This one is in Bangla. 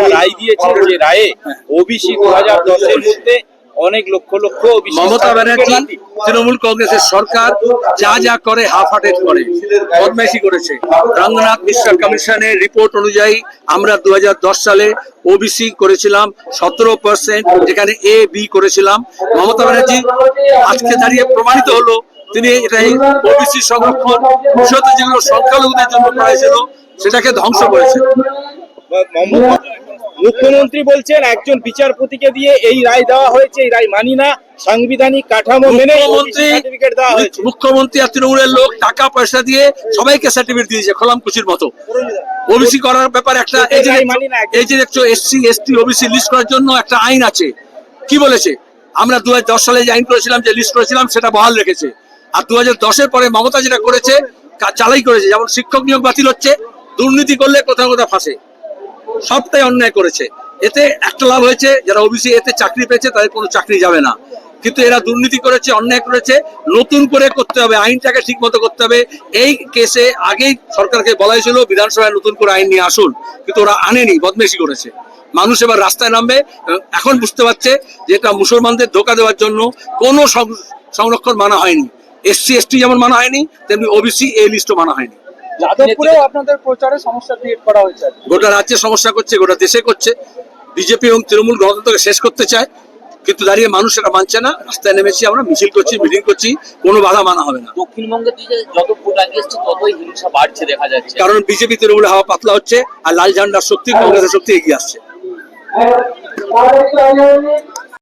একটা রায় দিয়েছেন যে রায়ে ওবিসি দু হাজার দশের মধ্যে অনেক লক্ষ লক্ষ মমতা ব্যানার্জি তৃণমূল কংগ্রেসের সরকার যা যা করে হাফ হার্টেড করে বদমাইশি করেছে। রঙ্গনাথ মিশ্রা কমিশনের রিপোর্ট অনুযায়ী আমরা দু সালে ওবিসি করেছিলাম সতেরো পার্সেন্ট যেখানে এ বি করেছিলাম। মমতা ব্যানার্জি আজকে দাঁড়িয়ে প্রমাণিত হলো তিনি এটাই ওবিসি সংরক্ষণ বিষয়তে যেগুলো সংখ্যালঘুদের জন্য করা হয়েছিল সেটাকে ধ্বংস করেছে। মুখ্যমন্ত্রী বলছেন একজন বিচারপতিকে দিয়ে এই রায় দেওয়া হয়েছে এই রায় মানি না। সাংবিধানিক কাঠামো মেনে সার্টিফিকেট দেওয়া হয়েছে। মুখ্যমন্ত্রী আর তৃণমূলের লোক টাকা পয়সা দিয়ে সবাইকে সার্টিফিকেট দিয়েছে খোলামকুচির মতো। ওবিসি করার ব্যাপারে একটা এই যে দেখছ এসসি এসটি ওবিসি লিস্ট করার জন্য একটা আইন আছে। কি বলেছে? আমরা দু হাজার দশ সালে যে আইন করেছিলাম যে লিস্ট করেছিলাম সেটা বহাল রেখেছে। আর দু হাজার দশের পরে মমতা যেটা করেছে চালাই করেছে। যেমন শিক্ষক নিয়োগ বাতিল হচ্ছে দুর্নীতি করলে কোথাও কোথাও ফাঁসে। সবটাই অন্যায় করেছে। এতে একটা লাভ হয়েছে, যারা ওবিসি এতে চাকরি পেয়েছে, তাদের কোনো চাকরি যাবে না। কিন্তু এরা দুর্নীতি করেছে, অন্যায় করেছে, নতুন করে করতে হবে, আইনটাকে ঠিক মতো করতে হবে। এই কেসে আগেই সরকারকে বলা হয়েছিল, বিধানসভায় নতুন করে আইন নিয়ে আসুন। কিন্তু ওরা আনেনি, বদমেশি করেছে। মানুষ এবার রাস্তায় নামবে এখন বুঝতে পারছে যে এটা মুসলমানদের ধোকা দেওয়ার জন্য কোনো সংরক্ষণ মানা হয়নি। এসসি, এসটি যেমন মানা হয়নি, তেমনি ওবিসি এই লিস্টও মানা হয়নি। যাদবপুরেও আপনাদের প্রচারে সমস্যা ক্রিয়েট করা হয়েছে গোটা রাজ্যে সমস্যা করছে গোটা দেশে করছে। বিজেপি এবং তৃণমূল গণতন্ত্রকে শেষ করতে চায় কিন্তু দাঁড়িয়ে মানুষ এটা মানছে না। রাস্তায় নেমেছি আমরা মিছিল করছি মিটিং করছি কোনো বাধা মানা হবে না। দক্ষিণবঙ্গের দিকে যত ভোট ততই হিংসা বাড়ছে দেখা যাচ্ছে। কারণ বিজেপি তৃণমূল হাওয়া পাতলা হচ্ছে আর লাল ঝান্ডার শক্তি কংগ্রেসের শক্তি এগিয়ে আসছে।